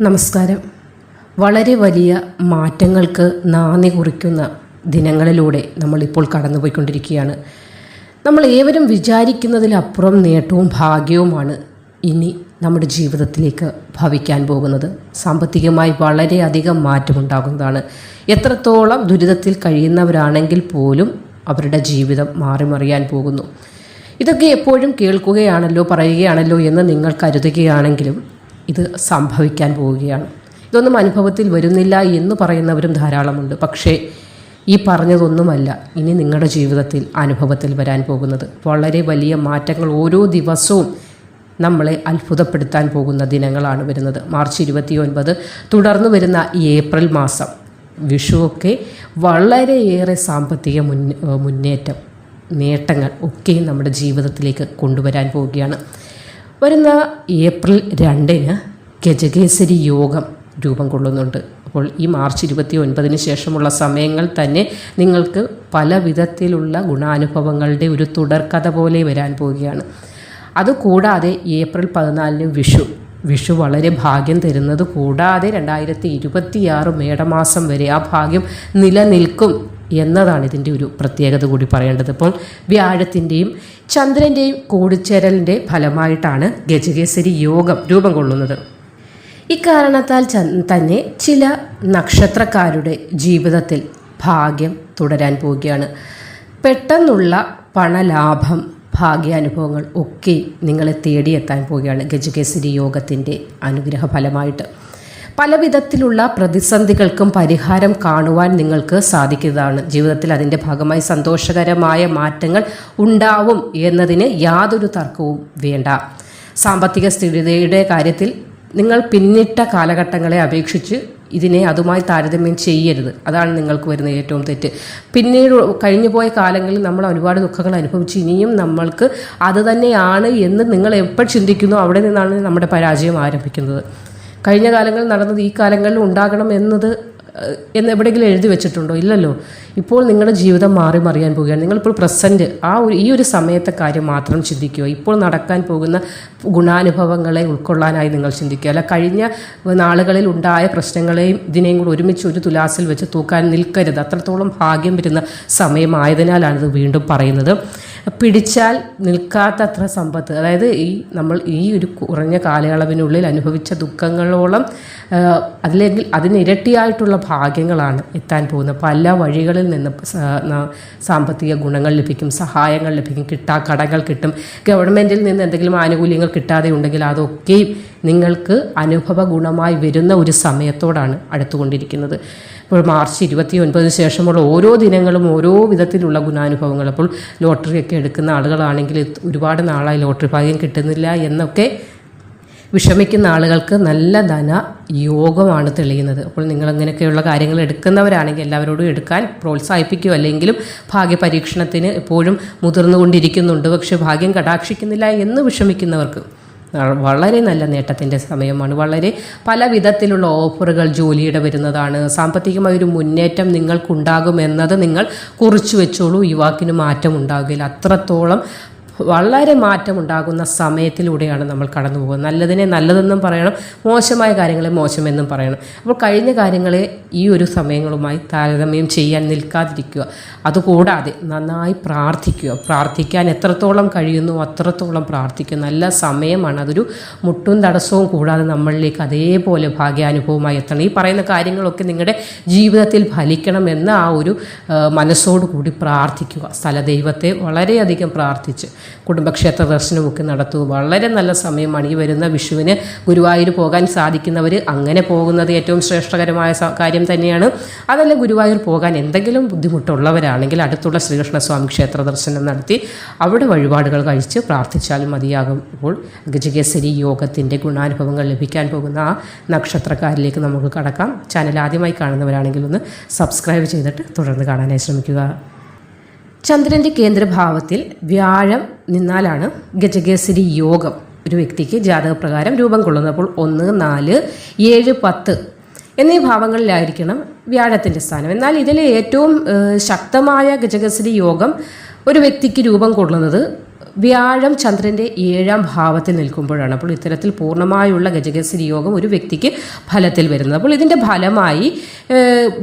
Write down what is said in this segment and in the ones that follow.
നമസ്കാരം. വളരെ വലിയ മാറ്റങ്ങൾക്ക് നാന്ദി കുറിക്കുന്ന ദിനങ്ങളിലൂടെ നമ്മളിപ്പോൾ കടന്നുപോയിക്കൊണ്ടിരിക്കുകയാണ്. നമ്മൾ ഏവരും വിചാരിക്കുന്നതിലപ്പുറം നേട്ടവും ഭാഗ്യവുമാണ് ഇനി നമ്മുടെ ജീവിതത്തിലേക്ക് ഭവിക്കാൻ പോകുന്നത്. സാമ്പത്തികമായി വളരെയധികം മാറ്റമുണ്ടാകുന്നതാണ്. എത്രത്തോളം ദുരിതത്തിൽ കഴിയുന്നവരാണെങ്കിൽ പോലും അവരുടെ ജീവിതം മാറിമറിയാൻ പോകുന്നു. ഇതൊക്കെ എപ്പോഴും കേൾക്കുകയാണല്ലോ പറയുകയാണല്ലോ എന്ന് നിങ്ങൾ കരുതുകയാണെങ്കിലും ഇത് സംഭവിക്കാൻ പോവുകയാണ്. ഇതൊന്നും അനുഭവത്തിൽ വരുന്നില്ല എന്ന് പറയുന്നവരും ധാരാളമുണ്ട്. പക്ഷേ ഈ പറഞ്ഞതൊന്നുമല്ല ഇനി നിങ്ങളുടെ ജീവിതത്തിൽ അനുഭവത്തിൽ വരാൻ പോകുന്നത്. വളരെ വലിയ മാറ്റങ്ങൾ ഓരോ ദിവസവും നമ്മളെ അത്ഭുതപ്പെടുത്താൻ പോകുന്ന ദിനങ്ങളാണ് വരുന്നത്. മാർച്ച് ഇരുപത്തി ഒൻപത് തുടർന്ന് വരുന്ന ഏപ്രിൽ മാസം. വിഷുവൊക്കെ വളരെയേറെ സാമ്പത്തിക മുന്നേറ്റം നേട്ടങ്ങൾ ഒക്കെയും നമ്മുടെ ജീവിതത്തിലേക്ക് കൊണ്ടുവരാൻ പോവുകയാണ്. വരുന്ന ഏപ്രിൽ രണ്ടിന് ഗജകേസരി യോഗം രൂപം കൊള്ളുന്നുണ്ട്. അപ്പോൾ ഈ മാർച്ച് ഇരുപത്തി ഒൻപതിന് ശേഷമുള്ള സമയങ്ങൾ തന്നെ നിങ്ങൾക്ക് പല വിധത്തിലുള്ള ഗുണാനുഭവങ്ങളുടെ ഒരു തുടർക്കഥ പോലെ വരാൻ പോവുകയാണ്. അതുകൂടാതെ ഏപ്രിൽ പതിനാലിന് വിഷു. വിഷു വളരെ ഭാഗ്യം തരുന്നത് കൂടാതെ രണ്ടായിരത്തി ഇരുപത്തിയാറ് മേടമാസം വരെ ആ ഭാഗ്യം നിലനിൽക്കും. എന്നതാണ് ഇതിന്റെ ഒരു പ്രത്യേകത കൂടി പറയേണ്ടത്. ഇപ്പോൾ വ്യാഴത്തിന്റെയും ചന്ദ്രന്റെയും കൂടിച്ചേരലിന്റെ ഫലമായിട്ടാണ് ഗജകേസരി യോഗം രൂപം കൊള്ളുന്നത്. ഇക്കാരണത്താൽ തന്നെ ചില നക്ഷത്രക്കാരുടെ ജീവിതത്തിൽ ഭാഗ്യം തുടരാൻ പോവുകയാണ്. പെട്ടെന്നുള്ള പണലാഭം ഭാഗ്യാനുഭവങ്ങൾ ഒക്കെ നിങ്ങളെ തേടിയെത്താൻ പോവുകയാണ് ഗജകേസരി യോഗത്തിന്റെ അനുഗ്രഹ ഫലമായിട്ട് പല വിധത്തിലുള്ള പ്രതിസന്ധികൾക്കും പരിഹാരം കാണുവാൻ നിങ്ങൾക്ക് സാധിക്കുന്നതാണ്. ജീവിതത്തിൽ അതിന്റെ ഭാഗമായി സന്തോഷകരമായ മാറ്റങ്ങൾ ഉണ്ടാവും എന്നതിന് യാതൊരു തർക്കവും വേണ്ട. സാമ്പത്തിക സ്ഥിരതയുടെ കാര്യത്തിൽ നിങ്ങൾ പിന്നിട്ട കാലഘട്ടങ്ങളെ അപേക്ഷിച്ച് ഇതിനെ അതുമായി താരതമ്യം ചെയ്യരുത്. അതാണ് നിങ്ങൾക്ക് വരുന്ന ഏറ്റവും തെറ്റ്. പിന്നീട് കഴിഞ്ഞു പോയ കാലങ്ങളിൽ നമ്മൾ ഒരുപാട് ദുഃഖങ്ങൾ അനുഭവിച്ച് ഇനിയും നമ്മൾക്ക് അത് തന്നെയാണ് എന്ന് നിങ്ങൾ എപ്പോൾ ചിന്തിക്കുന്നു അവിടെ നിന്നാണ് നമ്മുടെ പരാജയം ആരംഭിക്കുന്നത്. കഴിഞ്ഞ കാലങ്ങളിൽ നടന്നത് ഈ കാലങ്ങളിൽ ഉണ്ടാകണം എന്നത് എന്ന് എവിടെയെങ്കിലും എഴുതി വെച്ചിട്ടുണ്ടോ? ഇല്ലല്ലോ. ഇപ്പോൾ നിങ്ങളുടെ ജീവിതം മാറി മറിയാൻ പോവുകയാണ്. നിങ്ങളിപ്പോൾ പ്രസന്റ് ആ ഒരു ഈ ഒരു സമയത്തെ കാര്യം മാത്രം ചിന്തിക്കുക. ഇപ്പോൾ നടക്കാൻ പോകുന്ന ഗുണാനുഭവങ്ങളെ ഉൾക്കൊള്ളാനായി നിങ്ങൾ ചിന്തിക്കുക. അല്ല കഴിഞ്ഞ നാളുകളിൽ ഉണ്ടായ പ്രശ്നങ്ങളെയും ഇതിനെയും കൂടി ഒരുമിച്ച് ഒരു തുലാസിൽ വെച്ച് തൂക്കാൻ നിൽക്കരുത്. അത്രത്തോളം ഭാഗ്യം വരുന്ന സമയമായതിനാലാണിത് വീണ്ടും പറയുന്നത്. പിടിച്ചാൽ നിൽക്കാത്തത്ര സമ്പത്ത്. അതായത് ഈ നമ്മൾ ഈ ഒരു കുറഞ്ഞ കാലയളവിനുള്ളിൽ അനുഭവിച്ച ദുഃഖങ്ങളോളം അതിലെങ്കിൽ അതിനിരട്ടിയായിട്ടുള്ള ഭാഗ്യങ്ങളാണ് എത്താൻ പോകുന്നത്. പല വഴികളിൽ നിന്ന് സാമ്പത്തിക ഗുണങ്ങൾ ലഭിക്കും സഹായങ്ങൾ ലഭിക്കും കിട്ടാ കടകൾ കിട്ടും. ഗവൺമെന്റിൽ നിന്ന് എന്തെങ്കിലും ആനുകൂല്യങ്ങൾ കിട്ടാതെ ഉണ്ടെങ്കിൽ അതൊക്കെയും നിങ്ങൾക്ക് അനുഭവ ഗുണമായി വരുന്ന ഒരു സമയത്തോടാണ് അടുത്തുകൊണ്ടിരിക്കുന്നത്. ഇപ്പോൾ മാർച്ച് ഇരുപത്തി ഒൻപതിന് ശേഷമുള്ള ഓരോ ദിനങ്ങളും ഓരോ വിധത്തിലുള്ള ഗുണാനുഭവങ്ങൾ. അപ്പോൾ ലോട്ടറിയൊക്കെ എടുക്കുന്ന ആളുകളാണെങ്കിൽ ഒരുപാട് നാളായി ലോട്ടറി ഭാഗ്യം കിട്ടുന്നില്ല എന്നൊക്കെ വിഷമിക്കുന്ന ആളുകൾക്ക് നല്ല ധന യോഗമാണ് തെളിയുന്നത്. അപ്പോൾ നിങ്ങൾ അങ്ങനെയൊക്കെയുള്ള കാര്യങ്ങൾ എടുക്കുന്നവരാണെങ്കിൽ എല്ലാവരോടും എടുക്കാൻ പ്രോത്സാഹിപ്പിക്കുക അല്ലെങ്കിലും ഭാഗ്യപരീക്ഷണത്തിന് എപ്പോഴും മുതിർന്നുകൊണ്ടിരിക്കുന്നുണ്ട്. പക്ഷേ ഭാഗ്യം കടാക്ഷിക്കുന്നില്ല എന്ന് വിഷമിക്കുന്നവർക്ക് വളരെ നല്ല നേട്ടത്തിന്റെ സമയമാണ്. വളരെ പല വിധത്തിലുള്ള ഓഫറുകൾ ജോലിയുടെ വരുന്നതാണ്. സാമ്പത്തികമായ ഒരു മുന്നേറ്റം നിങ്ങൾക്കുണ്ടാകുമെന്നത് നിങ്ങൾ കുറിച്ചു വെച്ചോളൂ. യുവാക്കിന് മാറ്റം ഉണ്ടാകില്ല അത്രത്തോളം വളരെ മാറ്റമുണ്ടാകുന്ന സമയത്തിലൂടെയാണ് നമ്മൾ കടന്നു പോകുന്നത്. നല്ലതിനെ നല്ലതെന്നും പറയണം മോശമായ കാര്യങ്ങളെ മോശമെന്നും പറയണം. അപ്പോൾ കഴിഞ്ഞ കാര്യങ്ങളെ ഈ ഒരു സമയങ്ങളുമായി താരതമ്യം ചെയ്യാൻ നിൽക്കാതിരിക്കുക. അതുകൂടാതെ നന്നായി പ്രാർത്ഥിക്കുക. പ്രാർത്ഥിക്കാൻ എത്രത്തോളം കഴിയുന്നു അത്രത്തോളം പ്രാർത്ഥിക്കുക. നല്ല സമയമാണ്. അതൊരു മുട്ടും തടസ്സവും കൂടാതെ നമ്മളിലേക്ക് അതേപോലെ ഭാഗ്യാനുഭവമായി എത്തണം. ഈ പറയുന്ന കാര്യങ്ങളൊക്കെ നിങ്ങളുടെ ജീവിതത്തിൽ ഫലിക്കണമെന്ന് ആ ഒരു മനസ്സോടുകൂടി പ്രാർത്ഥിക്കുക. സ്ഥലദൈവത്തെ വളരെയധികം പ്രാർത്ഥിച്ച് കുടുംബക്ഷേത്ര ദർശനമൊക്കെ നടത്തും. വളരെ നല്ല സമയമാണ് ഈ വരുന്ന വിഷുവിന്. ഗുരുവായൂർ പോകാൻ സാധിക്കുന്നവർ അങ്ങനെ പോകുന്നത് ഏറ്റവും ശ്രേഷ്ഠകരമായ കാര്യം തന്നെയാണ്. അതല്ല ഗുരുവായൂർ പോകാൻ എന്തെങ്കിലും ബുദ്ധിമുട്ടുള്ളവരാണെങ്കിൽ അടുത്തുള്ള ശ്രീകൃഷ്ണസ്വാമി ക്ഷേത്ര ദർശനം നടത്തി അവിടെ വഴിപാടുകൾ കഴിച്ച് പ്രാർത്ഥിച്ചാലും മതിയാകുമ്പോൾ ഗജകേസരി യോഗത്തിന്റെ ഗുണാനുഭവങ്ങൾ ലഭിക്കാൻ പോകുന്ന ആ നക്ഷത്രക്കാരിലേക്ക് നമുക്ക് കടക്കാം. ചാനൽ ആദ്യമായി കാണുന്നവരാണെങ്കിൽ ഒന്ന് സബ്സ്ക്രൈബ് ചെയ്തിട്ട് തുടർന്ന് കാണാനായി ശ്രമിക്കുക. ചന്ദ്രന്റെ കേന്ദ്രഭാവത്തിൽ വ്യാഴം നിന്നാലാണ് ഗജകേസരി യോഗം. ഒരു വ്യക്തിക്ക് ജാതകപ്രകാരം രൂപം കൊള്ളുന്നത് അപ്പോൾ ഒന്ന് നാല് ഏഴ് പത്ത് എന്നീ ഭാവങ്ങളിലായിരിക്കണം വ്യാഴത്തിന്റെ സ്ഥാനം. എന്നാൽ ഇതിലെ ഏറ്റവും ശക്തമായ ഗജകേസരി യോഗം ഒരു വ്യക്തിക്ക് രൂപം കൊള്ളുന്നത് വ്യാഴം ചന്ദ്രന്റെ ഏഴാം ഭാവത്തിൽ നിൽക്കുമ്പോഴാണ്. അപ്പോൾ ഇത്തരത്തിൽ പൂർണമായുള്ള ഗജകേസരി യോഗം ഒരു വ്യക്തിക്ക് ഫലത്തിൽ വരുന്നത്. അപ്പോൾ ഇതിന്റെ ഫലമായി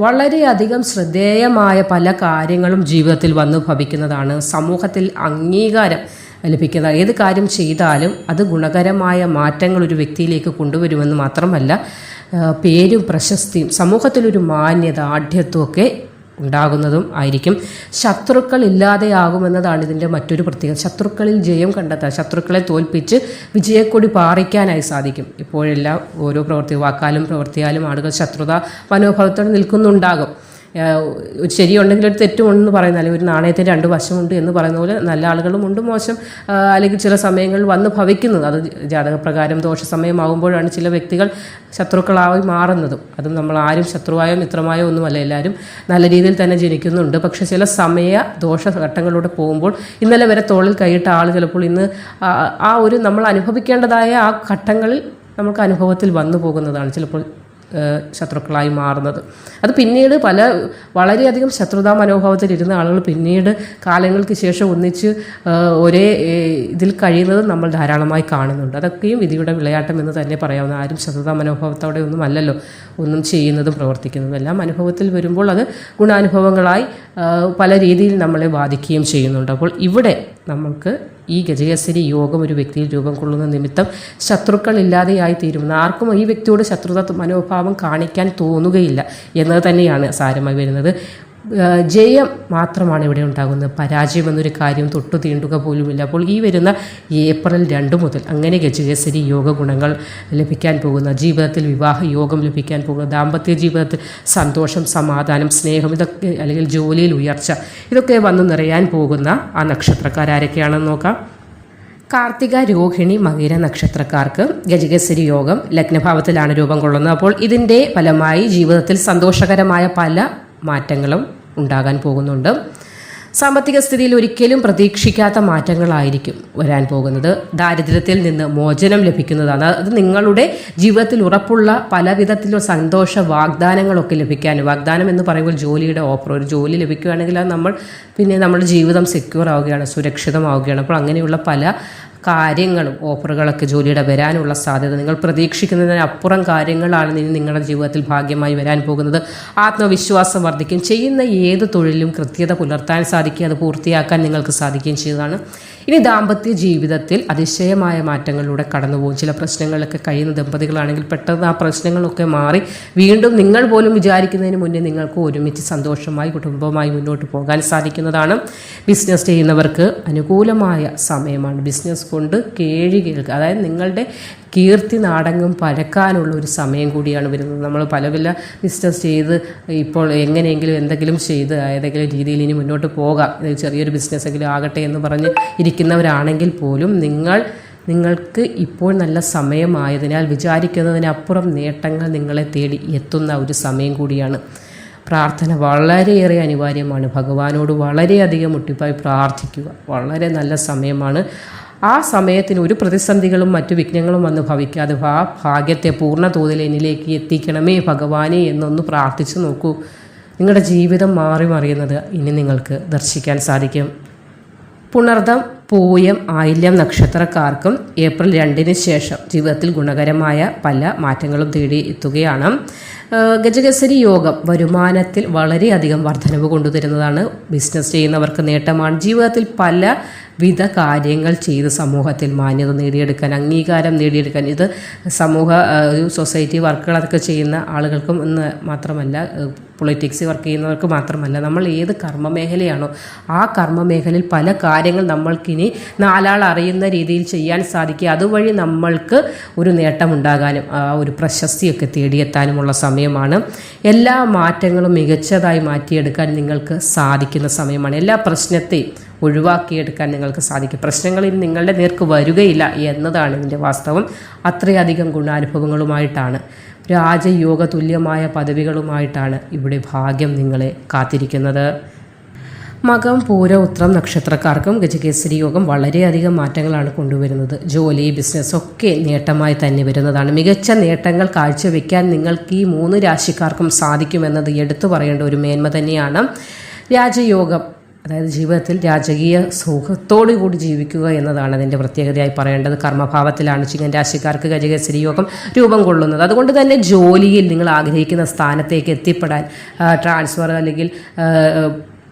വളരെയധികം ശ്രദ്ധേയമായ പല കാര്യങ്ങളും ജീവിതത്തിൽ വന്നു ഭവിക്കുന്നതാണ്. സമൂഹത്തിൽ അംഗീകാരം ലഭിക്കുന്ന ഏത് കാര്യം ചെയ്താലും അത് ഗുണകരമായ മാറ്റങ്ങൾ ഒരു വ്യക്തിയിലേക്ക് കൊണ്ടുവരുമെന്ന് മാത്രമല്ല പേരും പ്രശസ്തിയും സമൂഹത്തിലൊരു മാന്യത ആഢ്യത്വമൊക്കെ ഉണ്ടാകുന്നതും ആയിരിക്കും. ശത്രുക്കൾ ഇല്ലാതെയാകുമെന്നതാണ് ഇതിന്റെ മറ്റൊരു പ്രത്യേകത. ശത്രുക്കളിൽ ജയം കണ്ടെത്താൻ ശത്രുക്കളെ തോൽപ്പിച്ച് വിജയക്കൊടി പാറിക്കാനായി സാധിക്കും. ഇപ്പോഴെല്ലാം ഓരോ പ്രവൃത്തി വാക്കാലും പ്രവൃത്തിയാലും ആളുകൾ ശത്രുത മനോഭാവത്തോടെ നിൽക്കുന്നുണ്ടാകും. ഒരു ശരിയുണ്ടെങ്കിൽ ഒരു തെറ്റുമുണ്ടെന്ന് പറയുന്ന അല്ലെങ്കിൽ ഒരു നാണയത്തിന്റെ രണ്ട് വശമുണ്ട് എന്ന് പറയുന്ന പോലെ നല്ല ആളുകളുമുണ്ട് മോശം അല്ലെങ്കിൽ ചില സമയങ്ങളിൽ വന്ന് ഭവിക്കുന്നത്. അത് ജാതകപ്രകാരം ദോഷ സമയമാകുമ്പോഴാണ് ചില വ്യക്തികൾ ശത്രുക്കളായി മാറുന്നതും. അതും നമ്മൾ ആരും ശത്രുവായോ മിത്രമായോ ഒന്നുമല്ല എല്ലാവരും നല്ല രീതിയിൽ തന്നെ ജനിക്കുന്നുണ്ട്. പക്ഷേ ചില സമയ ദോഷ ഘട്ടങ്ങളിലൂടെ പോകുമ്പോൾ ഇന്നലെ വരെ തോളിൽ കൈയിട്ട ആൾ ചിലപ്പോൾ ഇന്ന് ആ- ഒരു നമ്മൾ അനുഭവിക്കേണ്ടതായ ആ ഘട്ടങ്ങളിൽ നമുക്ക് അനുഭവത്തിൽ വന്നു പോകുന്നതാണ്. ചിലപ്പോൾ ശത്രുക്കളായി മാറുന്നത്. അത് പിന്നീട് പല വളരെയധികം ശത്രുതാ മനോഭാവത്തിൽ ഇരുന്ന ആളുകൾ പിന്നീട് കാലങ്ങൾക്ക് ശേഷം ഒന്നിച്ച് ഒരേ ഇതിൽ കഴിയുന്നത് നമ്മൾ ധാരാളമായി കാണുന്നുണ്ട്. അതൊക്കെയും വിധിയുടെ വിളയാട്ടം എന്ന് തന്നെ പറയാവുന്ന ആരും ശത്രുതാ മനോഭാവത്തോടെ ഒന്നും അല്ലല്ലോ. ഒന്നും ചെയ്യുന്നതും പ്രവർത്തിക്കുന്നതും എല്ലാം അനുഭവത്തിൽ വരുമ്പോൾ അത് ഗുണാനുഭവങ്ങളായി പല രീതിയിൽ നമ്മളെ ബാധിക്കുകയും ചെയ്യുന്നുണ്ട്. അപ്പോൾ ഇവിടെ നമ്മൾക്ക് ഈ ഗജകേസരി യോഗം ഒരു വ്യക്തിയിൽ രൂപം കൊള്ളുന്ന നിമിത്തം ശത്രുക്കൾ ഇല്ലാതെയായി തീരുമെന്ന് ആർക്കും ഈ വ്യക്തിയോട് ശത്രുത മനോഭാവം കാണിക്കാൻ തോന്നുകയില്ല എന്നത് തന്നെയാണ് സാരമായി വരുന്നത്. ജയം മാത്രമാണ് ഇവിടെ ഉണ്ടാകുന്നത്. പരാജയം എന്നൊരു കാര്യം തൊട്ടു തീണ്ടുക പോലുമില്ല. അപ്പോൾ ഈ വരുന്ന ഏപ്രിൽ രണ്ട് മുതൽ അങ്ങനെ ഗജകേസരി യോഗ ഗുണങ്ങൾ ലഭിക്കാൻ പോകുന്ന ജീവിതത്തിൽ വിവാഹ യോഗം ലഭിക്കാൻ പോകുന്ന ദാമ്പത്യ ജീവിതത്തിൽ സന്തോഷം സമാധാനം സ്നേഹം ഇതൊക്കെ അല്ലെങ്കിൽ ജോലിയിൽ ഉയർച്ച ഇതൊക്കെ വന്നു നിറയാൻ പോകുന്ന ആ നക്ഷത്രക്കാരൊക്കെയാണെന്ന് നോക്കാം. കാർത്തിക രോഹിണി മകര നക്ഷത്രക്കാർക്ക് ഗജഗസരി യോഗം ലഗ്നഭാവത്തിലാണ് രൂപം കൊള്ളുന്നത്. അപ്പോൾ ഇതിന്റെ ഫലമായി ജീവിതത്തിൽ സന്തോഷകരമായ പല മാറ്റങ്ങളും ഉണ്ടാകാൻ പോകുന്നുണ്ട്. സാമ്പത്തിക സ്ഥിതിയിൽ ഒരിക്കലും പ്രതീക്ഷിക്കാത്ത മാറ്റങ്ങളായിരിക്കും വരാൻ പോകുന്നത്. ദാരിദ്ര്യത്തിൽ നിന്ന് മോചനം ലഭിക്കുന്നതാണ്. അത് നിങ്ങളുടെ ജീവിതത്തിൽ ഉറപ്പുള്ള പലവിധത്തിലുള്ള സന്തോഷ വാഗ്ദാനങ്ങളൊക്കെ ലഭിക്കാൻ വാഗ്ദാനം എന്ന് പറയുമ്പോൾ ജോലിയുടെ ഓഫർ ഒരു ജോലി ലഭിക്കുകയാണെങ്കിൽ അത് നമ്മൾ പിന്നെ നമ്മുടെ ജീവിതം സെക്യൂർ ആവുകയാണ് സുരക്ഷിതമാവുകയാണ്. അപ്പോൾ അങ്ങനെയുള്ള പല കാര്യങ്ങളും ഓഫറുകളൊക്കെ ജോലിയുടെ വരാനുള്ള സാധ്യത നിങ്ങൾ പ്രതീക്ഷിക്കുന്നതിനപ്പുറം കാര്യങ്ങളാണ് ഇനി നിങ്ങളുടെ ജീവിതത്തിൽ ഭാഗ്യമായി വരാൻ പോകുന്നത്. ആത്മവിശ്വാസം വർദ്ധിക്കും. ചെയ്യുന്ന ഏത് തൊഴിലും കൃത്യത പുലർത്താൻ സാധിക്കുക അത് പൂർത്തിയാക്കാൻ നിങ്ങൾക്ക് സാധിക്കുകയും ചെയ്തതാണ് ഇനി ദാമ്പത്യ ജീവിതത്തിൽ അതിശയമായ മാറ്റങ്ങളിലൂടെ കടന്നുപോകും. ചില പ്രശ്നങ്ങളൊക്കെ കഴിയുന്ന ദമ്പതികളാണെങ്കിൽ പെട്ടെന്ന് ആ പ്രശ്നങ്ങളൊക്കെ മാറി വീണ്ടും നിങ്ങൾ പോലും വിചാരിക്കുന്നതിന് മുന്നേ നിങ്ങൾക്ക് ഒരുമിച്ച് സന്തോഷമായി കുടുംബമായി മുന്നോട്ട് പോകാൻ സാധിക്കുന്നതാണ്. ബിസിനസ് ചെയ്യുന്നവർക്ക് അനുകൂലമായ സമയമാണ്. ബിസിനസ് കൊണ്ട് കേഴി കേൾക്കുക അതായത് നിങ്ങളുടെ കീർത്തി നാടകം പരക്കാനുള്ള ഒരു സമയം കൂടിയാണ് വരുന്നത്. നമ്മൾ പല പല ബിസിനസ് ചെയ്ത് ഇപ്പോൾ എങ്ങനെയെങ്കിലും എന്തെങ്കിലും ചെയ്ത് ഏതെങ്കിലും രീതിയിൽ ഇനി മുന്നോട്ട് പോകാം. ചെറിയൊരു ബിസിനസ്സെങ്കിലും ആകട്ടെ എന്ന് പറഞ്ഞ് ഇരിക്കുന്നവരാണെങ്കിൽ പോലും നിങ്ങൾ നിങ്ങൾക്ക് ഇപ്പോൾ നല്ല സമയമായതിനാൽ വിചാരിക്കുന്നതിനപ്പുറം നേട്ടങ്ങൾ നിങ്ങളെ തേടി എത്തുന്ന ഒരു സമയം കൂടിയാണ്. പ്രാർത്ഥന വളരെയേറെ അനിവാര്യമാണ്. ഭഗവാനോട് വളരെയധികം മുട്ടിപ്പായി പ്രാർത്ഥിക്കുക. വളരെ നല്ല സമയമാണ്. ആ സമയത്തിന് ഒരു പ്രതിസന്ധികളും മറ്റു വിഘ്നങ്ങളും വന്ന് ഭവിക്കാതെ ആ ഭാഗ്യത്തെ പൂർണ തോതിൽ എന്നിലേക്ക് എത്തിക്കണമേ ഭഗവാനെ എന്നൊന്ന് പ്രാർത്ഥിച്ചു നോക്കൂ. നിങ്ങളുടെ ജീവിതം മാറി മറിയുന്നത് ഇനി നിങ്ങൾക്ക് ദർശിക്കാൻ സാധിക്കും. പുണർദം പൂയം ആയില്യം നക്ഷത്രക്കാർക്കും ഏപ്രിൽ രണ്ടിന് ശേഷം ജീവിതത്തിൽ ഗുണകരമായ പല മാറ്റങ്ങളും തേടി എത്തുകയാണ്. ഗജഗസരി യോഗം വരുമാനത്തിൽ വളരെയധികം വർധനവ് കൊണ്ടുതരുന്നതാണ്. ബിസിനസ് ചെയ്യുന്നവർക്ക് നേട്ടമാണ്. ജീവിതത്തിൽ പല വിധ കാര്യങ്ങൾ ചെയ്ത് സമൂഹത്തിൽ മാന്യത നേടിയെടുക്കാൻ അംഗീകാരം നേടിയെടുക്കാൻ. ഇത് സമൂഹ സൊസൈറ്റി വർക്കുകളൊക്കെ ചെയ്യുന്ന ആളുകൾക്കും മാത്രമല്ല പൊളിറ്റിക്സ് വർക്ക് ചെയ്യുന്നവർക്ക് മാത്രമല്ല നമ്മൾ ഏത് കർമ്മ മേഖലയാണോ ആ കർമ്മ മേഖലയിൽ പല കാര്യങ്ങൾ നമ്മൾക്കിനി നാലാൾ അറിയുന്ന രീതിയിൽ ചെയ്യാൻ സാധിക്കുക. അതുവഴി നമ്മൾക്ക് ഒരു നേട്ടമുണ്ടാകാനും ആ ഒരു പ്രശസ്തിയൊക്കെ തേടിയെത്താനുമുള്ള സമയമാണ്. എല്ലാ മാറ്റങ്ങളും മികച്ചതായി മാറ്റിയെടുക്കാൻ നിങ്ങൾക്ക് സാധിക്കുന്ന സമയമാണ്. എല്ലാ പ്രശ്നത്തെയും ഒഴിവാക്കിയെടുക്കാൻ നിങ്ങൾക്ക് സാധിക്കും. പ്രശ്നങ്ങളിൽ നിങ്ങളുടെ നേർക്ക് വരികയില്ല എന്നതാണ് ഇതിന്റെ വാസ്തവം. അത്രയധികം ഗുണാനുഭവങ്ങളുമായിട്ടാണ് രാജയോഗ തുല്യമായ പദവികളുമായിട്ടാണ് ഇവിടെ ഭാഗ്യം നിങ്ങളെ കാത്തിരിക്കുന്നത്. മകം പൂര ഉത്രം നക്ഷത്രക്കാർക്കും ഗജകേസരി യോഗം വളരെയധികം മാറ്റങ്ങളാണ് കൊണ്ടുവരുന്നത്. ജോലി ബിസിനസ് ഒക്കെ നേട്ടമായി തന്നെ വരുന്നതാണ്. മികച്ച നേട്ടങ്ങൾ കാഴ്ചവെക്കാൻ നിങ്ങൾക്ക് ഈ മൂന്ന് രാശിക്കാർക്കും സാധിക്കുമെന്നത് എടുത്തു പറയേണ്ട ഒരു മേന്മ തന്നെയാണ്. രാജയോഗം. അതായത് ജീവിതത്തിൽ രാജകീയ സുഖത്തോടു കൂടി ജീവിക്കുക എന്നതാണ് അതിന്റെ പ്രത്യേകതയായി പറയേണ്ടത്. കർമ്മഭാവത്തിലാണ് ചിങ്ങൻ രാശിക്കാർക്ക് ഗജകേസരി യോഗം രൂപം കൊള്ളുന്നത്. അതുകൊണ്ട് തന്നെ ജോലിയിൽ നിങ്ങൾ ആഗ്രഹിക്കുന്ന സ്ഥാനത്തേക്ക് എത്തിപ്പെടാൻ ട്രാൻസ്ഫർ അല്ലെങ്കിൽ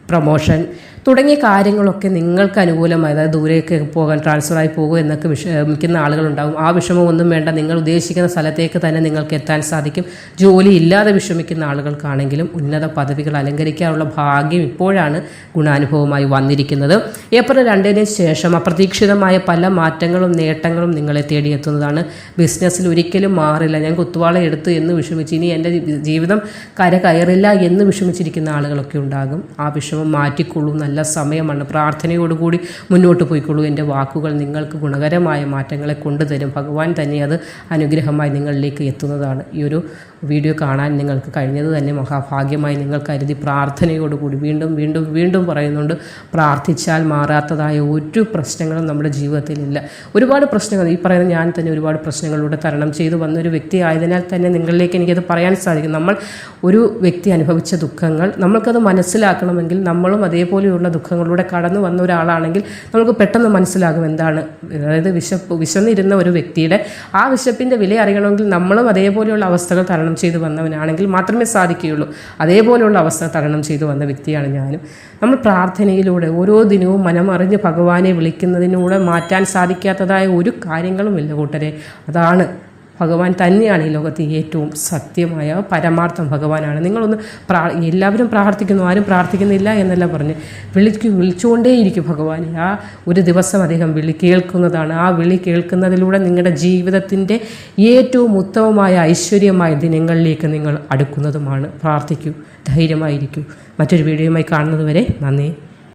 പ്രൊമോഷൻ തുടങ്ങിയ കാര്യങ്ങളൊക്കെ നിങ്ങൾക്ക് അനുകൂലമായി അതായത് ദൂരേക്ക് പോകാൻ ട്രാൻസ്ഫർ ആയി പോകും എന്നൊക്കെ വിഷമിക്കുന്ന ആളുകളുണ്ടാകും ആ വിഷമമൊന്നും വേണ്ട. നിങ്ങൾ ഉദ്ദേശിക്കുന്ന സ്ഥലത്തേക്ക് തന്നെ നിങ്ങൾക്ക് എത്താൻ സാധിക്കും. ജോലി ഇല്ലാതെ വിഷമിക്കുന്ന ആളുകൾക്കാണെങ്കിലും ഉന്നത പദവികൾ അലങ്കരിക്കാനുള്ള ഭാഗ്യം ഇപ്പോഴാണ് ഗുണാനുഭവമായി വന്നിരിക്കുന്നത്. ഏപ്രിൽ രണ്ടിന് ശേഷം അപ്രതീക്ഷിതമായ പല മാറ്റങ്ങളും നേട്ടങ്ങളും നിങ്ങളെ തേടിയെത്തുന്നതാണ്. ബിസിനസ്സിൽ ഒരിക്കലും മാറില്ല. ഞാൻ കുത്തുവാള എടുത്തു എന്ന് വിഷമിച്ച് ഇനി എന്റെ ജീവിതം കര കയറില്ല എന്ന് വിഷമിച്ചിരിക്കുന്ന ആളുകളൊക്കെ ഉണ്ടാകും. ആ വിഷമം മാറ്റിക്കൊള്ളും നല്ല സമയമാണ്. പ്രാർത്ഥനയോടുകൂടി മുന്നോട്ട് പോയിക്കൊള്ളൂ. എന്റെ വാക്കുകൾ നിങ്ങൾക്ക് ഗുണകരമായ മാറ്റങ്ങളെ കൊണ്ടുതരും. ഭഗവാൻ തന്നെ അത് അനുഗ്രഹമായി നിങ്ങളിലേക്ക് എത്തുന്നതാണ്. ഈ ഒരു വീഡിയോ കാണാൻ നിങ്ങൾക്ക് കഴിഞ്ഞത് തന്നെ മഹാഭാഗ്യമായി നിങ്ങൾ കരുതി പ്രാർത്ഥനയോടുകൂടി വീണ്ടും വീണ്ടും വീണ്ടും പറയുന്നുണ്ട് പ്രാർത്ഥിച്ചാൽ മാറാത്തതായ ഒരു പ്രശ്നങ്ങളും നമ്മുടെ ജീവിതത്തിലില്ല ഒരുപാട് പ്രശ്നങ്ങൾ ഈ പറയുന്ന ഞാൻ തന്നെ ഒരുപാട് പ്രശ്നങ്ങളിലൂടെ തരണം ചെയ്തു വന്നൊരു വ്യക്തി ആയതിനാൽ തന്നെ നിങ്ങളിലേക്ക് എനിക്കത് പറയാൻ സാധിക്കും. നമ്മൾ ഒരു വ്യക്തി അനുഭവിച്ച ദുഃഖങ്ങൾ നമ്മൾക്കത് മനസ്സിലാക്കണമെങ്കിൽ നമ്മളും അതേപോലെയുള്ള. ദുഃഖങ്ങളിലൂടെ കടന്നു വന്ന ഒരാളാണെങ്കിൽ നമുക്ക് പെട്ടെന്ന് മനസ്സിലാകും എന്താണ്. അതായത് വിശപ്പ് വിശന്നിരുന്ന ഒരു വ്യക്തിയുടെ ആ വിശപ്പിന്റെ വില അറിയണമെങ്കിൽ നമ്മളും അതേപോലെയുള്ള അവസ്ഥകൾ തരണം ചെയ്തു വന്നവനാണെങ്കിൽ മാത്രമേ സാധിക്കുകയുള്ളൂ. അതേപോലെയുള്ള അവസ്ഥ തരണം ചെയ്തു വന്ന വ്യക്തിയാണ് ഞാനും. നമ്മൾ പ്രാർത്ഥനയിലൂടെ ഓരോ ദിനവും മനമറിഞ്ഞ് ഭഗവാനെ വിളിക്കുന്നതിലൂടെ മാറ്റാൻ സാധിക്കാത്തതായ ഒരു കാര്യങ്ങളുമില്ല കൂട്ടരെ. അതാണ് ഭഗവാൻ തന്നെയാണ് ഈ ലോകത്ത് ഏറ്റവും സത്യമായ പരമാർത്ഥം ഭഗവാനാണ്. നിങ്ങളൊന്ന് പ്രാ എല്ലാവരും പ്രാർത്ഥിക്കുന്നു ആരും പ്രാർത്ഥിക്കുന്നില്ല എന്നല്ല പറഞ്ഞ് വിളിക്കു വിളിച്ചുകൊണ്ടേയിരിക്കും ഭഗവാനെ. ആ ഒരു ദിവസം അദ്ദേഹം വിളി കേൾക്കുന്നതാണ്. ആ വിളി കേൾക്കുന്നതിലൂടെ നിങ്ങളുടെ ജീവിതത്തിന്റെ ഏറ്റവും ഉത്തമമായ ഐശ്വര്യമായ ദിനങ്ങളിലേക്ക് നിങ്ങൾ അടുക്കുന്നതുമാണ്. പ്രാർത്ഥിക്കൂ ധൈര്യമായിരിക്കൂ. മറ്റൊരു വീഡിയോയുമായി കാണുന്നതുവരെ നന്ദി.